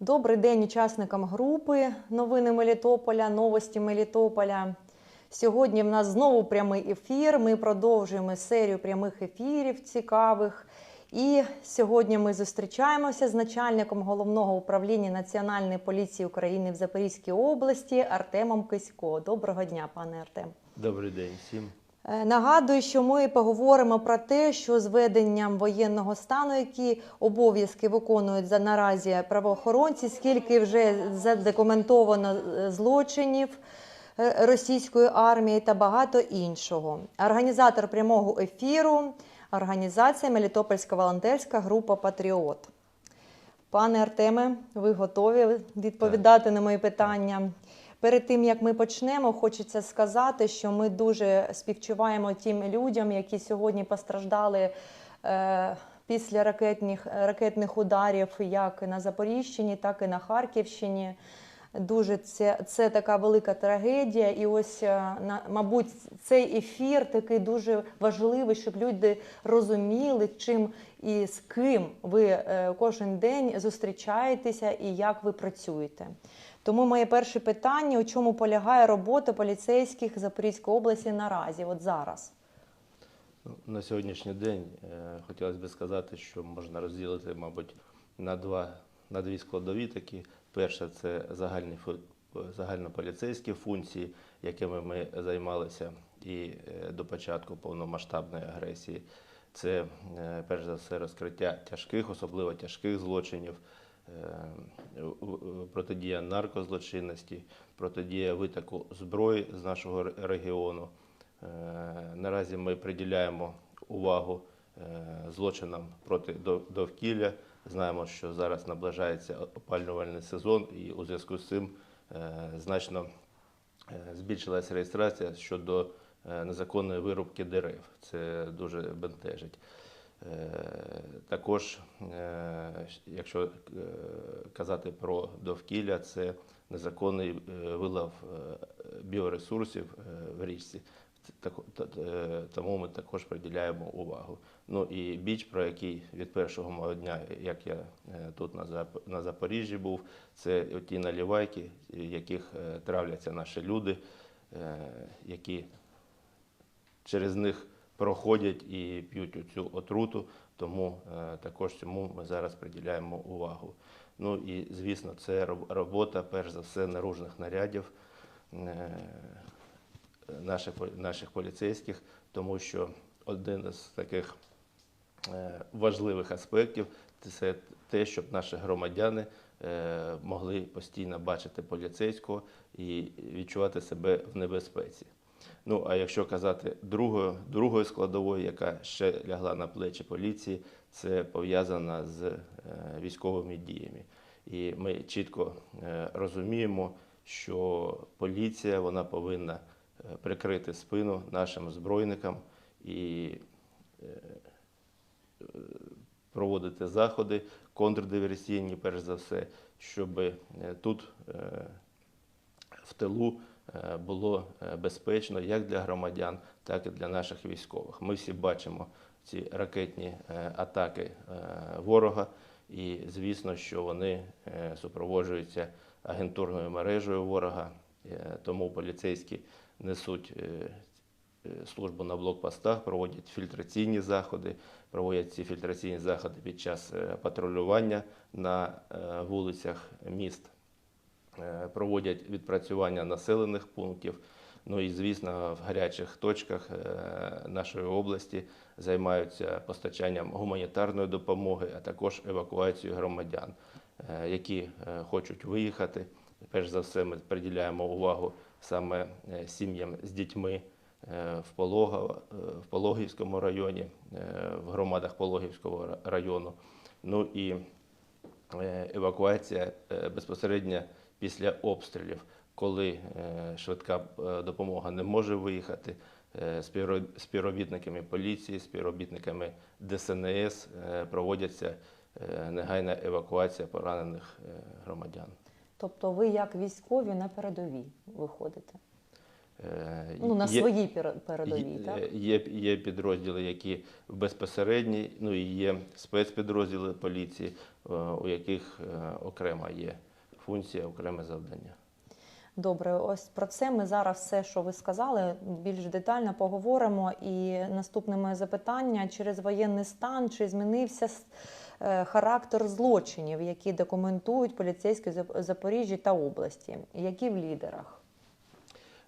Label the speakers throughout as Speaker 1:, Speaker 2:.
Speaker 1: Добрий день учасникам групи Новини Мелітополя, Новості Мелітополя. Сьогодні в нас знову прямий ефір. Ми продовжуємо серію прямих ефірів цікавих. І сьогодні ми зустрічаємося з начальником головного управління Національної поліції України в Запорізькій області Артемом Кисько. Доброго дня, пане Артем.
Speaker 2: Добрий день всім.
Speaker 1: Е, Нагадую, що ми поговоримо про те, що з введенням воєнного стану, які обов'язки виконують за наразі правоохоронці, скільки вже задокументовано е, злочинів е, російської армії та багато іншого. Організатор прямого ефіру організація Мелітопольська волонтерська група Патріот. Пане Артеме, ви готові відповідати на мої питання? Перед тим як ми почнемо, хочеться сказати, що ми дуже співчуваємо тим людям, які сьогодні постраждали е, після ракетних, ракетних ударів, як на Запоріжчині, так і на Харківщині. Дуже це, це така велика трагедія. І ось, е, на, мабуть, цей ефір такий дуже важливий, щоб люди розуміли, чим і з ким ви е, кожен день зустрічаєтеся і як ви працюєте. Тому моє перше питання: у чому полягає робота поліцейських Запорізької області наразі, от зараз?
Speaker 2: Ну, На сьогоднішній день е, хотілося б сказати, що можна розділити, мабуть, на два на дві складові такі. Перше це загальні фу- загальнополіцейські функції, якими ми займалися і е, до початку повномасштабної агресії. Це е, перш за все розкриття тяжких, особливо тяжких злочинів, е, протидія наркозлочинності, протидія витоку зброї з нашого регіону. Е, Наразі ми приділяємо увагу е, злочинам проти дов- довкілля. Знаємо, що зараз наближається опалювальний сезон, і у зв'язку з цим е, значно е, збільшилась реєстрація щодо е, незаконної вирубки дерев. Це дуже бентежить. Е, Також, е, якщо е, казати про довкілля, це незаконний вилов біоресурсів в річці. Тому ми також приділяємо увагу. Ну і біч, про який від першого мого дня, як я тут на Зап- на Запоріжжі був, це ті налівайки, яких травляться наші люди, які через них проходять і п'ють цю отруту, тому е, також цьому ми зараз приділяємо увагу. Ну і звісно, це робота, перш за все, наружних нарядів е, наших, наших поліцейських, тому що один із таких е, важливих аспектів це те, щоб наші громадяни могли постійно бачити поліцейського і відчувати себе в небезпеці. Ну, а якщо казати другою, другою складовою, яка ще лягла на плечі поліції, це пов'язана з е, військовими діями. І ми чітко е, розуміємо, що поліція вона повинна е, прикрити спину нашим збройникам і проводити заходи контрдиверсійні, перш за все, щоб тут в тилу було е, безпечно як для громадян, так і для наших військових. Ми всі бачимо ці ракетні е, атаки е, ворога, і звісно, що вони е, супроводжуються агентурною мережею ворога, Е, тому поліцейські несуть е, е, службу на блокпостах, проводять фільтраційні заходи, проводять ці фільтраційні заходи під час е, патрулювання на е, вулицях міст. е, проводять відпрацювання населених пунктів. Ну і звісно, в гарячих точках е, нашої області займаються постачанням гуманітарної допомоги, а також евакуацією громадян, е, які е, хочуть виїхати. Перш за все, ми приділяємо увагу саме е, сім'ям з дітьми е, в Пологово, е, в Пологівському районі, е, в громадах Пологівського району. Ну і е, евакуація е, безпосередньо після обстрілів, коли е, швидка е, допомога не може виїхати. е, Співробітниками поліції, співробітниками ДСНС проводяться негайна евакуація поранених громадян.
Speaker 1: Тобто ви як військові на передовій виходите? Ну, на
Speaker 2: є-
Speaker 1: своїй передовій,
Speaker 2: Є-
Speaker 1: так?
Speaker 2: Є, є підрозділи, які в безпосередній, ну і є спецпідрозділи поліції, у яких окрема є функція, окреме завдання.
Speaker 1: Добре, ось про це ми зараз все, що ви сказали, більш детально поговоримо. І наступне моє запитання: через воєнний стан чи змінився е, характер злочинів, які документують поліцейські Зап- Запоріжжя та області, які в лідерах?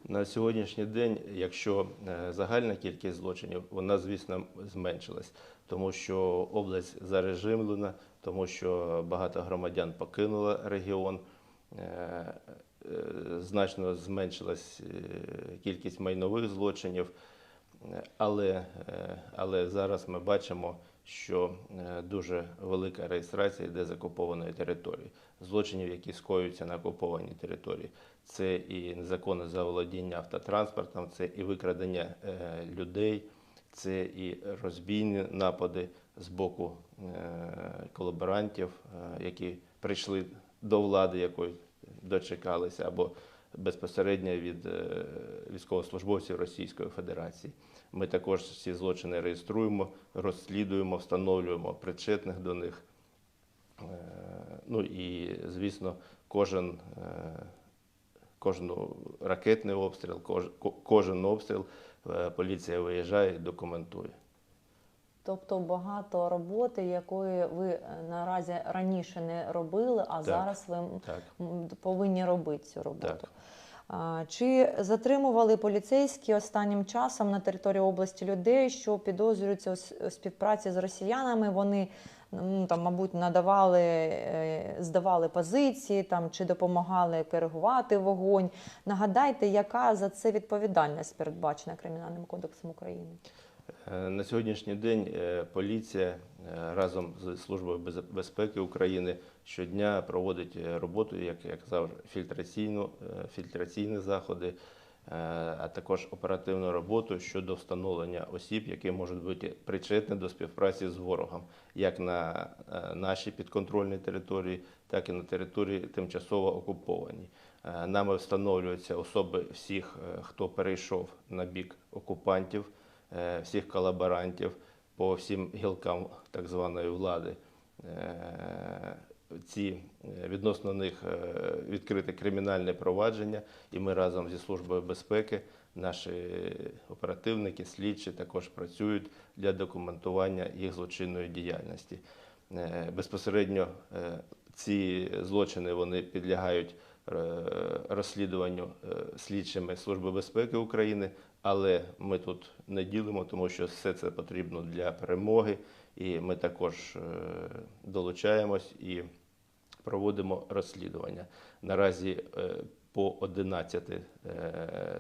Speaker 2: На сьогоднішній день, якщо е, загальна кількість злочинів, вона, звісно, зменшилась, тому що область зарежимлена, тому що багато громадян покинуло регіон, е, е, значно зменшилась е, кількість майнових злочинів, але, але зараз ми бачимо, що дуже велика реєстрація йде з окупованої території, злочинів, які скоюються на окупованій території. Це і незаконне заволодіння автотранспортом, це і викрадення людей, це і розбійні напади з боку колаборантів, е, які прийшли до влади, якої дочекалися, або безпосередньо від е, військовослужбовців Російської Федерації. Ми також ці злочини реєструємо, розслідуємо, встановлюємо причетних до них. Е, Ну і, звісно, кожен, е, кожну ракетний обстріл, кожен обстріл е, поліція виїжджає і документує.
Speaker 1: Тобто багато роботи, якої ви е, наразі раніше не робили, а
Speaker 2: Так.
Speaker 1: зараз ви
Speaker 2: Так,
Speaker 1: повинні робити цю роботу.
Speaker 2: так.
Speaker 1: Чи затримували поліцейські останнім часом на території області людей, що підозрюються у співпраці з росіянами? Вони ну, там, мабуть, надавали, е, здавали позиції там чи допомагали коригувати вогонь. Нагадайте, яка за це відповідальність передбачена Кримінальним кодексом України?
Speaker 2: Е, На сьогоднішній день е, поліція е, разом з Службою без- безпеки України щодня проводить роботу, як я казав, фільтраційну, фільтраційні заходи, а також оперативну роботу щодо встановлення осіб, які можуть бути причетні до співпраці з ворогом, як на нашій підконтрольній території, так і на території тимчасово окупованій. Нами встановлюються особи всіх, хто перейшов на бік окупантів всіх колаборантів по всім гілкам так званої влади. Е, Ці е, відносно них е, відкрите кримінальне провадження, і ми разом зі службою безпеки, наші оперативники, слідчі також працюють для документування їх злочинної діяльності. Е, Безпосередньо е, ці злочини вони підлягають е, розслідуванню е, слідчими Служби безпеки України, але ми тут не ділимо, тому що все це потрібно для перемоги, і ми також е, долучаємось і проводимо розслідування. Наразі е, по 11 е,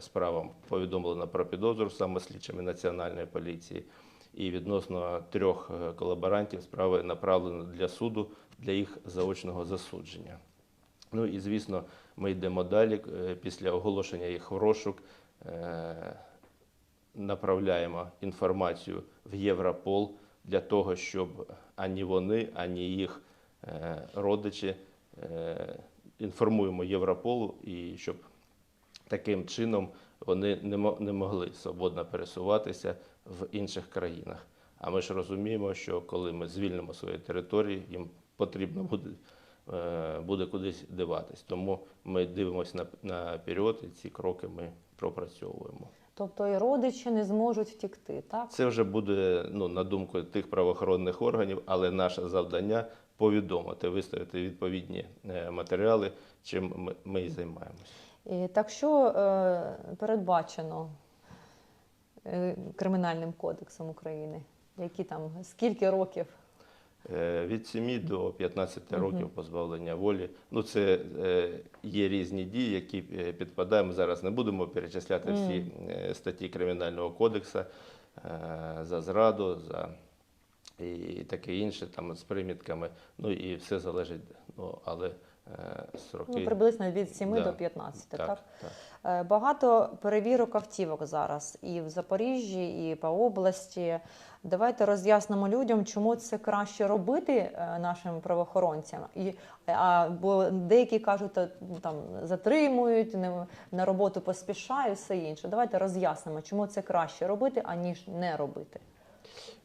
Speaker 2: справам повідомлено про підозру саме слідчими Національної поліції. І відносно трьох колаборантів справи направлено для суду для їх заочного засудження. Ну і звісно, ми йдемо далі після оголошення їх в розшук. Направляємо інформацію в Європол для того, щоб ані вони, ані їх е, родичі е, інформуємо Європолу і щоб таким чином вони не мо- не могли свободно пересуватися в інших країнах. А ми ж розуміємо, що коли ми звільнимо свої території, їм потрібно буде, е, буде кудись диватись. Тому ми дивимося на, наперед і ці кроки ми пропрацьовуємо.
Speaker 1: Тобто і родичі не зможуть втікти, так?
Speaker 2: Це вже буде ну, на думку тих правоохоронних органів, але наше завдання повідомити, виставити відповідні е, матеріали, чим ми, ми і займаємося.
Speaker 1: І так що е, передбачено е, Кримінальним кодексом України? Які там скільки років?
Speaker 2: Е, Від 7 до 15 років позбавлення волі. Ну, це е, є різні дії, які е, підпадають. Ми зараз не будемо перечисляти всі статті Кримінального кодексу за зраду, за і таке інше, там з примітками. Ну і все залежить. Ну, але сроки.
Speaker 1: Ну, приблизно від 7
Speaker 2: Да.
Speaker 1: до 15, так?
Speaker 2: так, так.
Speaker 1: Е, Багато перевірок автівок зараз і в Запоріжжі, і по області. Давайте роз'яснимо людям, чому це краще робити е, нашим правоохоронцям. І, а, бо деякі кажуть, там затримують, не, на роботу поспішають, все інше. Давайте роз'яснимо, чому це краще робити, аніж не робити.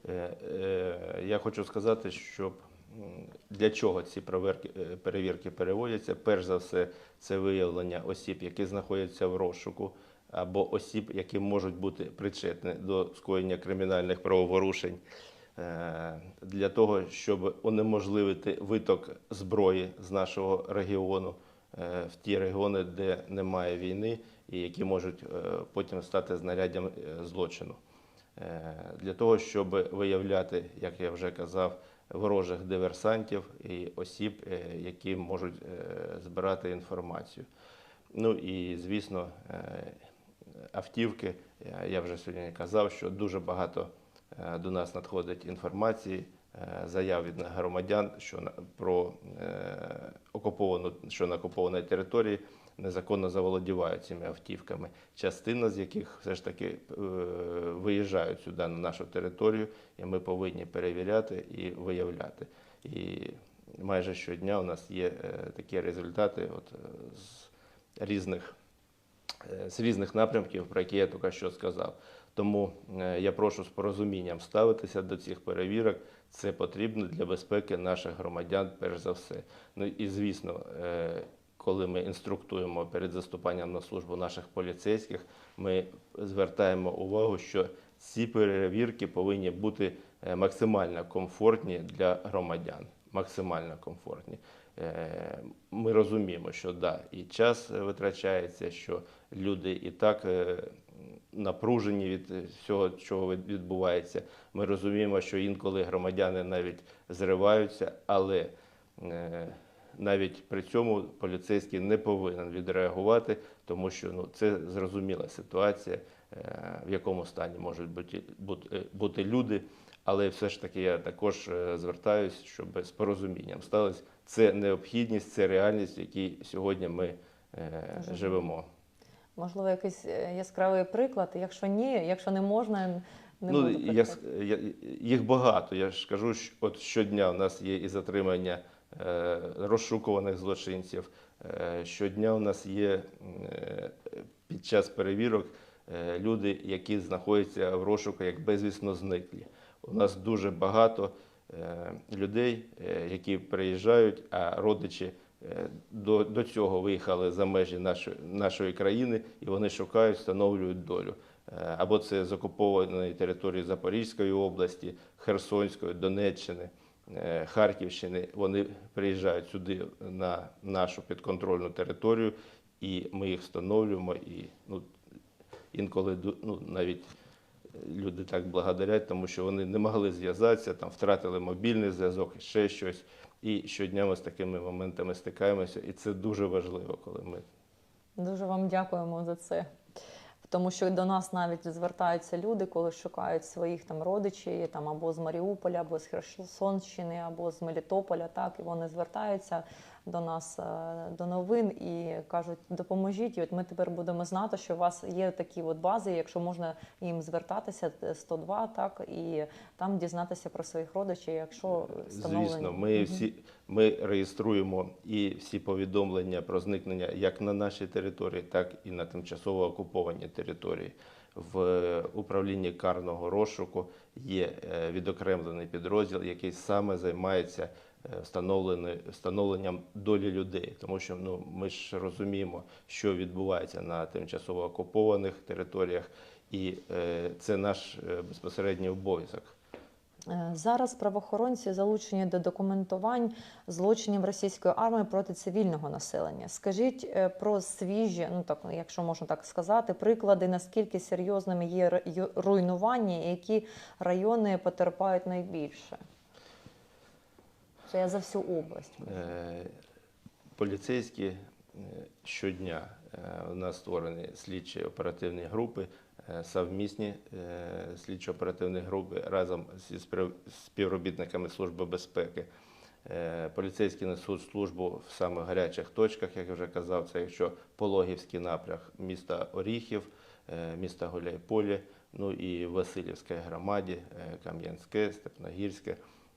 Speaker 2: Е, е, Я хочу сказати, що м, для чого ці проверки, е, перевірки переводяться. Перш за все, це виявлення осіб, які знаходяться в розшуку, або осіб, які можуть бути причетні до скоєння кримінальних правопорушень. Е, Для того, щоб унеможливити виток зброї з нашого регіону е, в ті регіони, де немає війни, і які можуть потім стати знаряддям злочину. Для того, щоб виявляти, як я вже казав, ворожих диверсантів і осіб, е, які можуть е, збирати інформацію. Ну і звісно, е, автівки. Я- вже сьогодні казав, що дуже багато до нас надходить інформації, заяв від громадян, що про е, окуповану, що на окупованій території незаконно заволодівають цими автівками. Частина з яких все ж таки е, виїжджають сюди на нашу територію, і ми повинні перевіряти і виявляти. І майже щодня у нас є е, такі результати от, е, з різних е, з різних напрямків, про які я тільки що сказав. Тому е, я прошу з порозумінням ставитися до цих перевірок. Це потрібно для безпеки наших громадян, перш за все. Ну і звісно, е, коли ми інструктуємо перед заступанням на службу наших поліцейських, ми звертаємо увагу, що ці перевірки повинні бути е, максимально комфортні для громадян. Максимально комфортні. Е, Ми розуміємо, що да, і час витрачається, що люди і так напружені від е, всього, від- відбувається. Ми розуміємо, що інколи громадяни навіть зриваються, але е, навіть при цьому поліцейський не повинен відреагувати, тому що ну, це зрозуміла ситуація, е, в якому стані можуть бути, бути, бути люди. Але все ж таки я також звертаюся, щоб з порозумінням сталося. Це необхідність, це реальність, в якій сьогодні ми
Speaker 1: Живемо. Можливо, якийсь е, яскравий приклад. Якщо ні, якщо не можна, не
Speaker 2: ну,
Speaker 1: буду
Speaker 2: я, я, їх багато. Я ж кажу, що от щодня у нас є і затримання е, розшукуваних злочинців. Е, щодня у нас є е, під час перевірок е, люди, які знаходяться в розшуку як безвісно зниклі. У нас дуже багато е, людей, е, які приїжджають, а родичі до, до цього виїхали за межі нашої, нашої країни, і вони шукають, встановлюють долю. Е, Або це з окупованої території Запорізької області, Херсонської, Донеччини, е, Харківщини. Вони приїжджають сюди на нашу підконтрольну територію, і ми їх встановлюємо. І ну, інколи ну, навіть люди так благодарять, тому що вони не могли зв'язатися, там втратили мобільний зв'язок, ще щось. І щодня ми з такими моментами стикаємося, і це дуже важливо, коли ми
Speaker 1: Дуже вам дякуємо за це. Тому що до нас навіть звертаються люди, коли шукають своїх там родичів там або з Маріуполя, або з Херсонщини, або з Мелітополя. Так і вони звертаються до нас е, до новин і кажуть, допоможіть. І от ми тепер будемо знати, що у вас є такі от бази, якщо можна їм звертатися, е, 102, так і там дізнатися про своїх родичів, якщо встановлені.
Speaker 2: Звісно, ми всі ми реєструємо і всі повідомлення про зникнення як на нашій території, так і на тимчасово окупованій території. В е, управлінні карного розшуку є е, відокремлений підрозділ, який саме займається е, встановленням долі людей, тому що ну ми ж розуміємо, що відбувається на тимчасово окупованих територіях, і е, це наш е, безпосередній обов'язок.
Speaker 1: Е, Зараз правоохоронці залучені до документувань злочинів російської армії проти цивільного населення. Скажіть про свіжі, ну так якщо можна так сказати, приклади, наскільки серйозними є руйнування, які райони потерпають найбільше. Це я за всю область.
Speaker 2: Е, Поліцейські е, щодня е, у нас створені слідчі оперативні групи, совмісні е, слідчо-оперативні групи разом зі спів- співробітниками Служби безпеки. Поліцейські несуть службу в самих гарячих точках, як я вже казав, це якщо Пологівський напрям міста Оріхів, міста Гуляйполі, ну і Васильівській громаді, Кам'янське, Степногірське,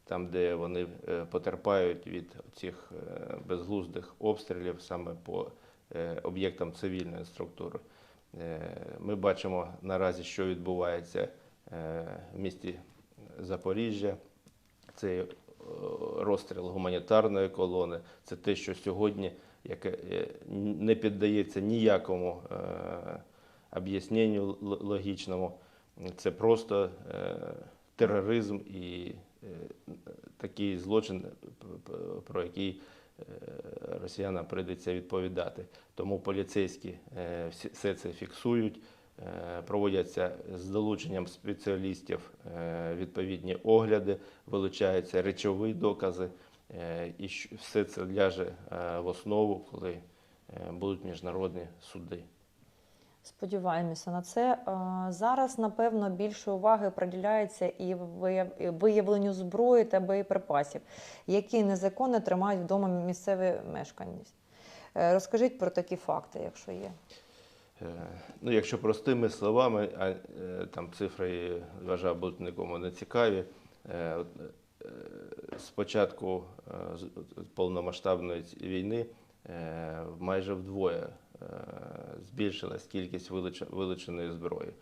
Speaker 2: там, де вони е, потерпають від цих безглуздих обстрілів саме по е, об'єктам цивільної структури. Е, Ми бачимо наразі, що відбувається е, в місті Запоріжжя. Це е, розстріл гуманітарної колони, це те, що сьогодні е, не піддається ніякому е, об'ясненню логічному. Це просто е, тероризм і е, такий злочин, про який е, росіянам прийдеться відповідати. Тому поліцейські е, все це фіксують. Е, Проводяться з долученням спеціалістів е, відповідні огляди, вилучаються речові докази, е, і все це ляже е, в основу, коли е, будуть міжнародні суди.
Speaker 1: Сподіваємося на це. Зараз, напевно, більше уваги приділяється і виявленню зброї та боєприпасів, які незаконно тримають вдома місцеві мешканці. Е, Розкажіть про такі факти, якщо є.
Speaker 2: Е, Ну, якщо простими словами, а е, там цифри, вважаю, будуть нікому не цікаві. От, З початку е, повномасштабної війни майже вдвоє збільшилась кількість вилуч- вилученої зброї.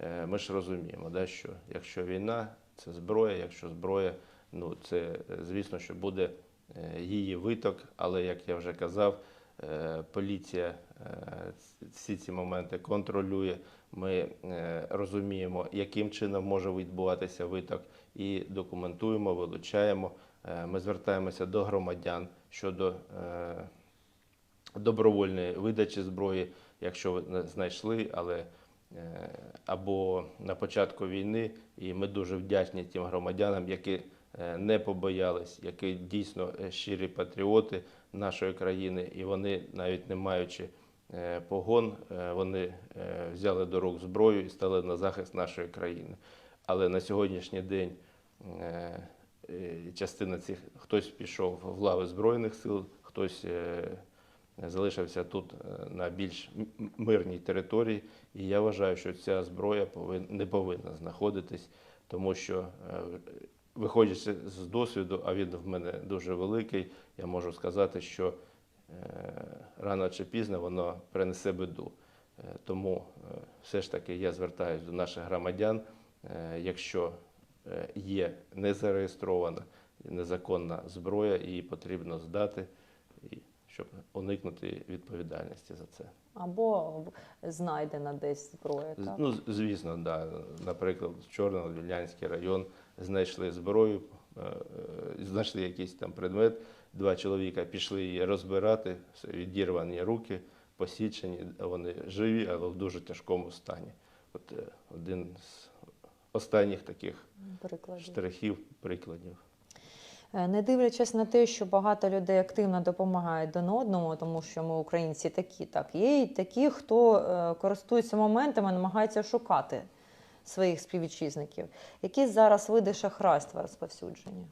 Speaker 2: Е, Ми ж розуміємо, да, що якщо війна це зброя, якщо зброя, ну це е, звісно, що буде е, її виток, але як я вже казав, е, поліція е, всі ці моменти контролює. Ми е, розуміємо, яким чином може відбуватися виток, і документуємо, вилучаємо. Е, Ми звертаємося до громадян щодо е, добровольної видачі зброї, якщо ви знайшли, але е, або на початку війни, і ми дуже вдячні тим громадянам, які е, не побоялись, які дійсно е, щирі патріоти нашої країни, і вони, навіть не маючи погон, вони взяли до рук зброю і стали на захист нашої країни. Але на сьогоднішній день частина цих хтось пішов в лави Збройних сил, хтось залишився тут е, на більш мирній території. І я вважаю, що ця зброя не повинна знаходитись, тому що, е, виходячи з досвіду, а він в мене дуже великий, я можу сказати, що е, рано чи пізно воно принесе біду. Е, Тому все ж таки я звертаюся до наших громадян, якщо є незареєстрована незаконна зброя, її потрібно здати, щоб уникнути відповідальності за це.
Speaker 1: Або знайдена десь зброя. Так?
Speaker 2: Ну, звісно, да. Наприклад, в Чорно-Вільнянський район знайшли зброю, е, е, знайшли якийсь там предмет. Два чоловіка пішли її розбирати, відірвані руки, посічені, вони живі, але в дуже тяжкому стані. От е, один з останніх таких
Speaker 1: Прикладів.
Speaker 2: штрихів, прикладів.
Speaker 1: Е, Не дивлячись на те, що багато людей активно допомагають один одному, тому що ми українці такі, так є і такі, хто е, користується моментами, намагається шукати своїх співвітчизників. Які зараз види шахрайства розповсюджені?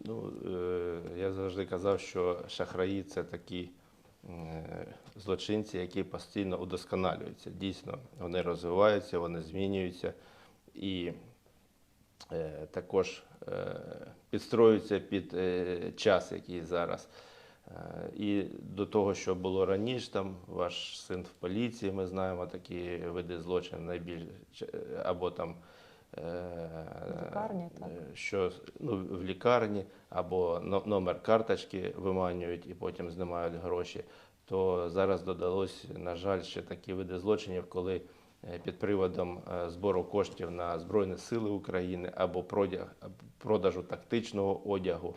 Speaker 2: Ну, е, я завжди казав, що шахраї це такі злочинці, які постійно удосконалюються. Дійсно, вони розвиваються, вони змінюються і також е, підстроюються під е, час, який зараз. Е, І до того, що було раніше, там ваш син в поліції, ми знаємо такі види злочинів найбільш або там е,
Speaker 1: В лікарні, так.
Speaker 2: е, що ну, в лікарні або номер карточки виманюють і потім знімають гроші, то зараз додалось, на жаль, ще такі види злочинів, коли е, під приводом е, збору коштів на Збройні Сили України або продяг, продажу тактичного одягу.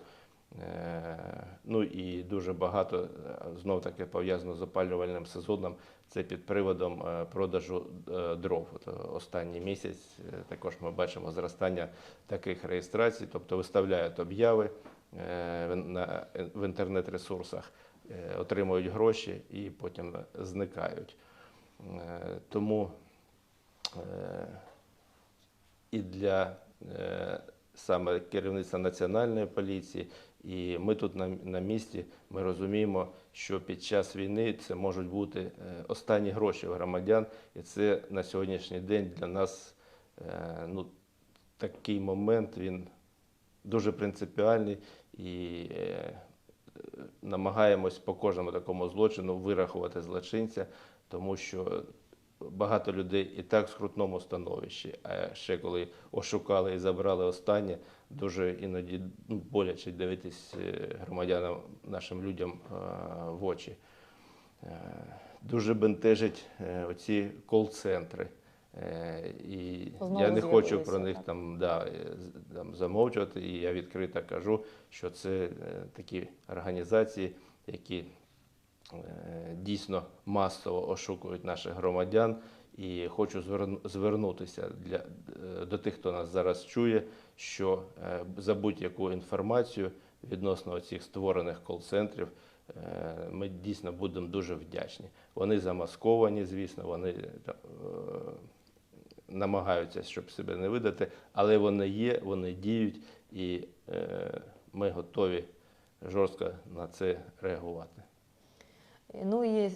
Speaker 2: е, Ну і дуже багато знов таки пов'язано з опалювальним сезоном. Це під приводом е, продажу е, дров. Е, Останній місяць е, також ми бачимо зростання таких реєстрацій, тобто виставляють обяви е, в- інтернет-ресурсах, е, отримують гроші і потім зникають. Е, Тому е, і для е, саме керівництва національної поліції, І ми тут на, на місці ми розуміємо, що під час війни це можуть бути е, останні гроші громадян, і це на сьогоднішній день для нас е, ну, такий момент він дуже принципіальний. І е, намагаємось по кожному такому злочину вирахувати злочинця, тому що багато людей і так в скрутному становищі. А ще коли ошукали і забрали останнє, дуже іноді ну, боляче дивитись е, громадянам, нашим людям е, в очі. Е, Дуже бентежать е, оці кол-центри. І
Speaker 1: Знову
Speaker 2: я не хочу про них
Speaker 1: так.
Speaker 2: там, да, там замовчувати, і я відкрито кажу, що це такі організації, які дійсно масово ошукують наших громадян. І хочу звернутися для, е, до тих, хто нас зараз чує, що е, за будь-яку інформацію відносно цих створених кол-центрів е, ми дійсно будемо дуже вдячні. Вони замасковані, звісно, вони е, намагаються, щоб себе не видати, але вони є, вони діють, і е, ми готові жорстко на це реагувати.
Speaker 1: Ну і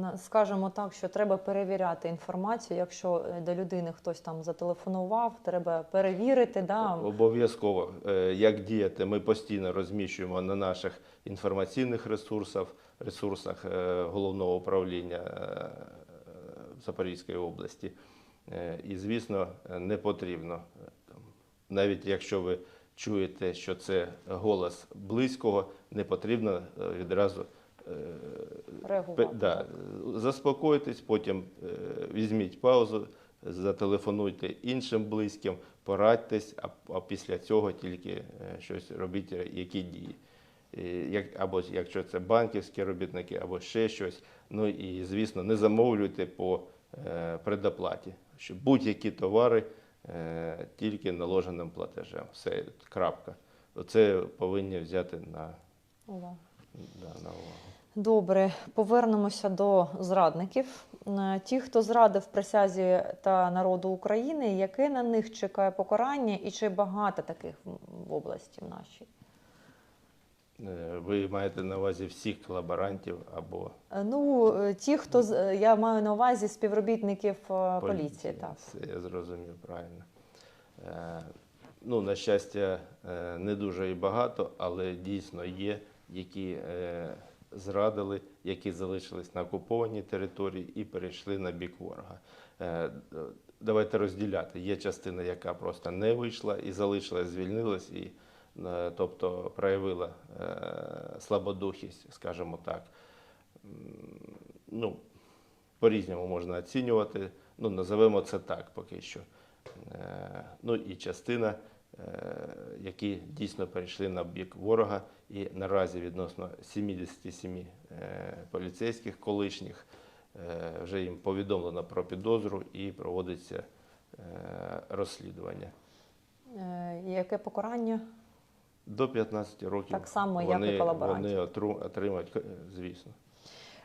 Speaker 1: на- скажемо так, що треба перевіряти інформацію. Якщо е, до людини хтось там зателефонував, треба перевірити. Да?
Speaker 2: Обов'язково, Е, як діяти, ми постійно розміщуємо на наших інформаційних ресурсах, ресурсах е, головного управління е, Запорізької області. Е, І, звісно, е, не потрібно, е, навіть якщо ви чуєте, що це голос близького, не потрібно е, відразу е,
Speaker 1: Реагувати.
Speaker 2: Да, заспокойтесь, потім е, візьміть паузу, зателефонуйте іншим близьким, порадьтесь, а, а після цього тільки е, щось робіть, е, які дії. Як, або якщо це банківські робітники, або ще щось. Ну і звісно, не замовлюйте по е, предоплаті. Що будь-які товари е, тільки наложеним платежем. Все, крапка. Оце повинні взяти на, да, на увагу.
Speaker 1: Добре, повернемося до зрадників. Е, Ті, хто зрадив присязі та народу України, яке на них чекає покарання, і чи багато таких в- області в нашій?
Speaker 2: Е, Ви маєте на увазі всіх колаборантів або
Speaker 1: Е, Ну, ті, хто я маю на увазі співробітників е, поліції, так.
Speaker 2: Це я зрозумів правильно. Ну, на щастя, не дуже і багато, але дійсно є, які зрадили, які залишились на окупованій території і перейшли на бік ворога. Е, Давайте розділяти. Є частина, яка просто не вийшла і залишилась, звільнилась, і, е, тобто проявила е, слабодухість, скажімо так. Ну, по-різному можна оцінювати. Ну, називемо це так поки що. Ну і частина, які дійсно перейшли на бік ворога, і наразі відносно 77 е, поліцейських колишніх е, вже їм повідомлено про підозру і проводиться е, розслідування.
Speaker 1: Е, Яке покарання?
Speaker 2: До 15 років
Speaker 1: Так само, як і
Speaker 2: вони,
Speaker 1: колаборантів.
Speaker 2: вони отримають, е, звісно.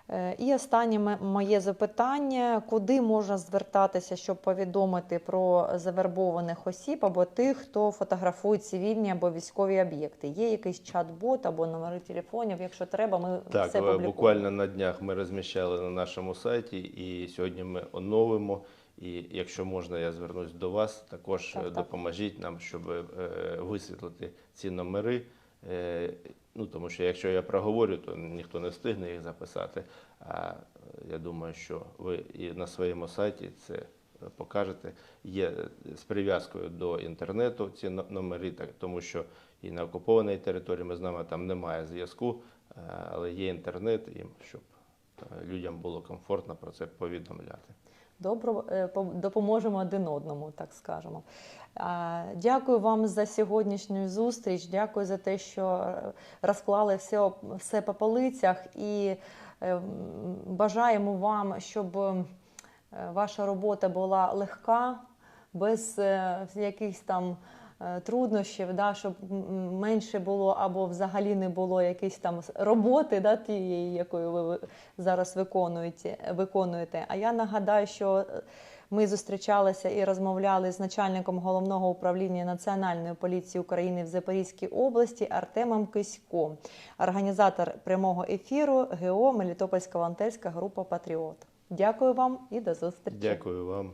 Speaker 1: Е, І останнє моє запитання: куди можна звертатися, щоб повідомити про завербованих осіб або тих, хто фотографує цивільні або військові об'єкти? Є якийсь чат-бот або номери телефонів? Якщо треба, ми
Speaker 2: Так,
Speaker 1: все
Speaker 2: е,
Speaker 1: публікуємо.
Speaker 2: буквально на днях ми розміщали на нашому сайті, і сьогодні ми оновимо. І якщо можна, я звернусь до вас. Також
Speaker 1: Так,
Speaker 2: е,
Speaker 1: так.
Speaker 2: допоможіть нам, щоб висвітлити ці номери. Е, Ну, тому що якщо я проговорю, то ніхто не встигне їх записати. А е, я думаю, що ви і на своєму сайті це покажете. Є е, з прив'язкою до інтернету ці номери, так, тому що і на окупованій території ми знаємо, там немає зв'язку, але є інтернет, і щоб людям було комфортно про це повідомляти.
Speaker 1: Добре, е, по- допоможемо один одному, так скажемо. Дякую вам за сьогоднішню зустріч. Дякую за те, що е, розклали все, все по полицях і е, бажаємо вам, щоб ваша робота була легка, без якихось там труднощів, да, щоб менше було або взагалі не було якоїсь там роботи, да, тієї, якою ви зараз виконуєте, виконуєте. А я нагадаю, що е, ми зустрічалися і розмовляли з начальником головного управління Національної поліції України в Запорізькій області Артемом Кисько, організатор прямого ефіру ГО Мелітопольська волонтерська група Патріот. Дякую вам і до зустрічі.
Speaker 2: Дякую вам.